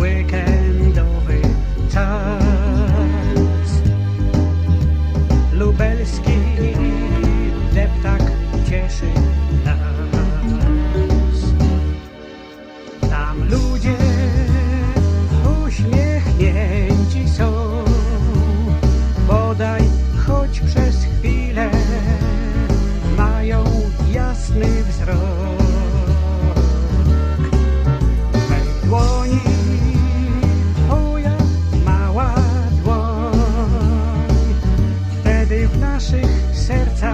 weekendowy czas. Lubelski deptak cieszy naszych sercach.